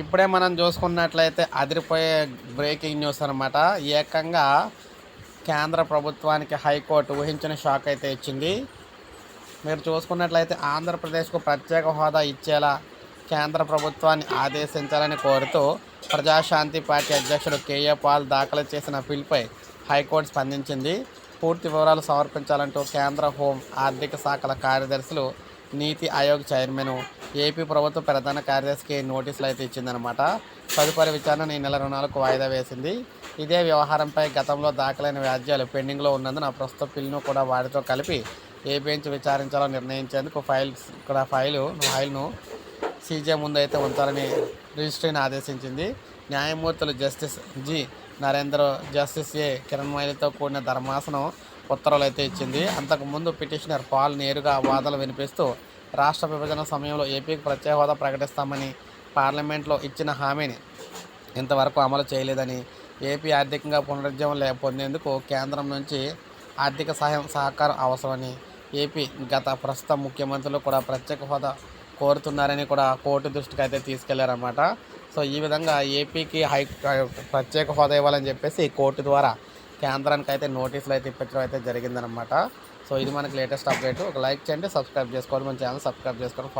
ఇప్పుడే మనం చూసుకున్నట్లయితే అదిరిపోయే బ్రేకింగ్ న్యూస్ అనమాట ఏకంగా కేంద్ర ప్రభుత్వానికి హైకోర్టు ఊహించిన షాక్ అయితే ఇచ్చింది. మీరు చూసుకున్నట్లయితే ఆంధ్రప్రదేశ్కు ప్రత్యేక హోదా ఇచ్చేలా కేంద్ర ప్రభుత్వాన్ని ఆదేశించాలని కోరుతూ ప్రజాశాంతి పార్టీ అధ్యక్షుడు కేఏ పాల్ దాఖలు చేసిన బిల్పై హైకోర్టు స్పందించింది. పూర్తి వివరాలు సమర్పించాలంటూ కేంద్ర హోం ఆర్థిక శాఖల కార్యదర్శులు నీతి ఆయోగ్ చైర్మన్ ఏపీ ప్రభుత్వ ప్రధాన కార్యదర్శికి నోటీసులు అయితే ఇచ్చిందనమాట తదుపరి విచారణ ఈ నెల రుణాలకు వాయిదా వేసింది. ఇదే వ్యవహారంపై గతంలో దాఖలైన వ్యాజ్యాలు పెండింగ్లో ఉన్నందున ప్రస్తుత బిల్లును కూడా వాటితో కలిపి ఏ బెంచ్ విచారించాలో నిర్ణయించేందుకు ఫైల్స్ ఇక్కడ ఫైలు ఫైల్ను సీజే ముందు అయితే ఉంచాలని రిజిస్ట్రీని ఆదేశించింది. న్యాయమూర్తులు justice G. Narendra justice A. కిరణ్మయిలతో కూడిన ధర్మాసనం ఉత్తర్వులు అయితే ఇచ్చింది. అంతకుముందు పిటిషనర్ పాల్ నేరుగా వాదనలు వినిపిస్తూ రాష్ట్ర విభజన సమయంలో ఏపీకి ప్రత్యేక హోదా ప్రకటిస్తామని పార్లమెంట్లో ఇచ్చిన హామీని ఇంతవరకు అమలు చేయలేదని ఏపీ ఆర్థికంగా పునరుజ్జీవం లే పొందేందుకు కేంద్రం నుంచి ఆర్థిక సహాయం సహకారం అవసరమని ఏపీ గత ప్రస్తుత ముఖ్యమంత్రులు కూడా ప్రత్యేక హోదా కోరుతున్నారని కూడా కోర్టు దృష్టికి అయితే తీసుకెళ్ళారన్నమాట. సో ఈ విధంగా ఏపీకి హై ప్రత్యేక హోదా ఇవ్వాలని చెప్పేసి కోర్టు ద్వారా కేంద్రానికి అయితే నోటీసులు అయితే ఇప్పించడం అయితే జరిగిందనమాట సో ఇది మనకి లేటెస్ట్ అప్డేట్. ఒక లైక్ చేయండి సబ్స్క్రైబ్ చేసుకోండి. మన ఛానల్ సబ్స్క్రైబ్ చేసుకొని